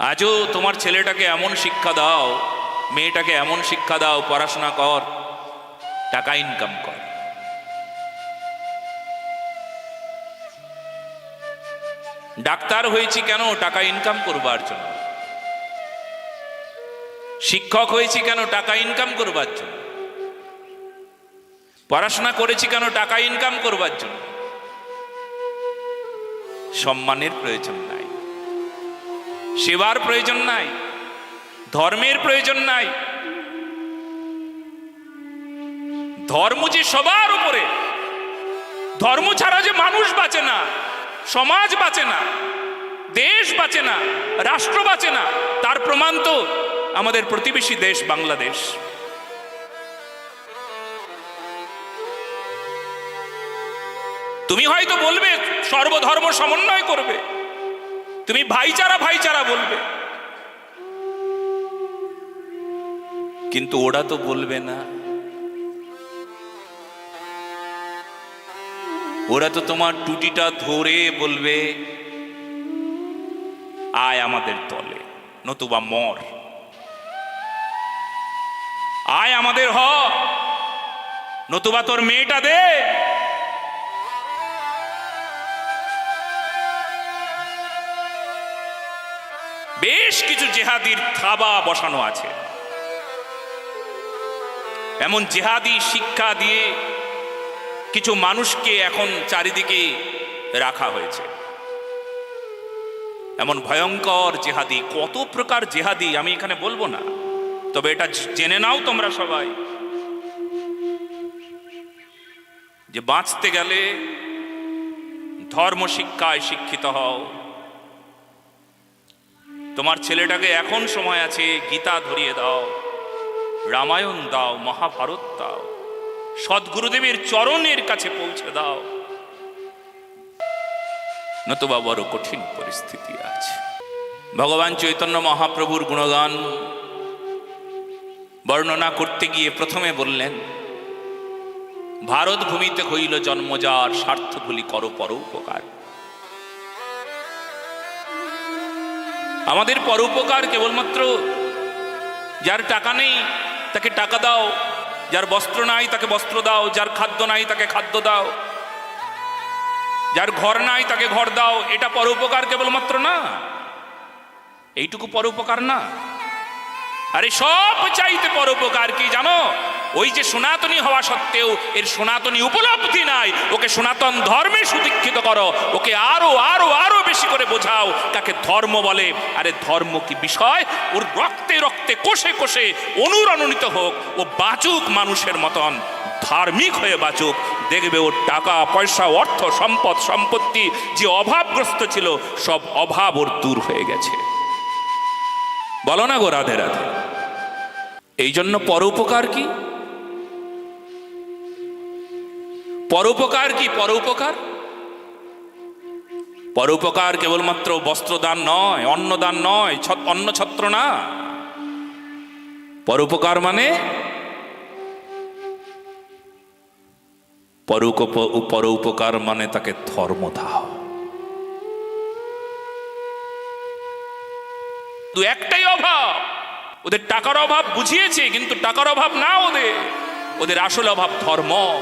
আজও তোমার ছেলেটাকে এমন শিক্ষা দাও, মেয়েটাকে এমন শিক্ষা দাও, পড়াশোনা কর, টাকা ইনকাম কর। ডাক্তার হয়েছি কেন, টাকা ইনকাম করবার জন্য? শিক্ষক হয়েছি কেন, টাকা ইনকাম করবার জন্য? পড়াশোনা করেছি কেন, টাকা ইনকাম করবার জন্য? সম্মানের প্রয়োজন নাই। সেবার প্রয়োজন নাই, ধর্মের প্রয়োজন নাই। ধর্ম যে সবার উপরে, ধর্ম ছাড়া যে মানুষ বাঁচে না, সমাজ বাঁচে না, দেশ বাঁচে না, রাষ্ট্র বাঁচে না, তার প্রমাণ তো আমাদের প্রতিবেশী দেশ বাংলাদেশ। তুমি হয়তো বলবে, সর্বধর্ম সমন্বয় করবে। তুমি ভাইচারা ভাইচারা বলবে। কিন্তু ওরা তো বলবে না। ওরা তো তোমার টুটিটা ধরে বলবে, আয় আমাদের দলে নতুবা মর। আয় আমাদের হ, নতুবা তোর মেয়েটা দে। বেশ কিছু জেহাদির থাবা বসানো আছে। এমন জেহাদি শিক্ষা দিয়ে কিছু মানুষকে এখন চারিদিকে রাখা হয়েছে। এমন ভয়ঙ্কর জেহাদি, কত প্রকার জেহাদি আমি এখানে বলব না, তবে এটা জেনে নাও তোমরা সবাই। যে বাঁচতে গেলে ধর্ম শিক্ষায় শিক্ষিত হও। তোমার ছেলেটাকে এখন সময় আছে গীতা ধরিয়ে দাও, রামায়ণ দাও, মহাভারত দাও, সদ্গুরুদেবের চরণের কাছে পৌঁছে দাও। নতুবা বড় কঠিন পরিস্থিতি আছে ভগবান চৈতন্য মহাপ্রভুর গুণগান বর্ণনা করতে গিয়ে প্রথমে বললেন ভারত ভূমিতে হইল জন্মজার স্বার্থ ভুলি কর পর উপকার আমাদের পরোপকার কেবলমাত্র যার টাকা নেই, তাকে টাকা দাও। যার বস্ত্র নাই, তাকে বস্ত্র দাও। যার খাদ্য নাই, তাকে খাদ্য দাও। যার ঘর নাই, তাকে ঘর দাও। এটা পরোপকার কেবলমাত্র না। এইটুকু পরোপকার না। আরে সব চাইতে পরোপকার কি জানো? ওই যে সনাতনী হওয়া সত্ত্বেও এর সনাতনী উপলব্ধি নাই। ওকে সনাতন ধর্মে সুদীক্ষিত করো। ওকে আরও আরও আরও বেশি করে বোঝাও, কাকে ধর্ম বলে। আরে ধর্ম কি বিষয়? ওর রক্তে রক্তে কোষে কোষে অনুরণিত হোক, ও বাঁচুক মানুষের মতন, ধার্মিক হয়ে বাঁচুক। দেখবে ওর টাকা, পয়সা, অর্থ, সম্পদ, সম্পত্তি যে অভাবগ্রস্ত ছিল, সব অভাব ওর দূর হয়ে গেছে। বলো না গো রাধে রাধে, এই জন্য পরোপকার কি? পরোপকার কি পরোপকার? পরোপকার কেবলমাত্র বস্ত্রদান নয়, অন্নদান নয় অন্ন ছত্র না। পরোপকার মানে পরোপ- পরোপকার মানে তাকে ধর্ম দাও দু একটাই অভাব, ওদের টাকার অভাব বুঝিয়েছে, কিন্তু টাকার অভাব না ওদের। ওদের আসল অভাব ধর্ম।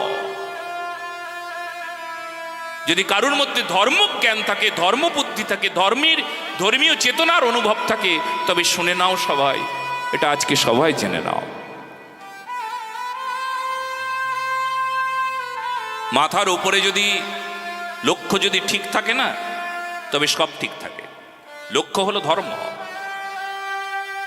যদি কারুর মধ্যে ধর্মজ্ঞান থাকে ধর্ম বুদ্ধি থাকে, ধর্মের ধর্মীয় চেতনার অনুভব থাকে, তবে শুনে নাও সবাই, এটা আজকে সবাই জেনে নাও। মাথার উপরে যদি লক্ষ্য যদি ঠিক থাকে না, তবে সব ঠিক থাকে। লক্ষ্য হলো ধর্ম।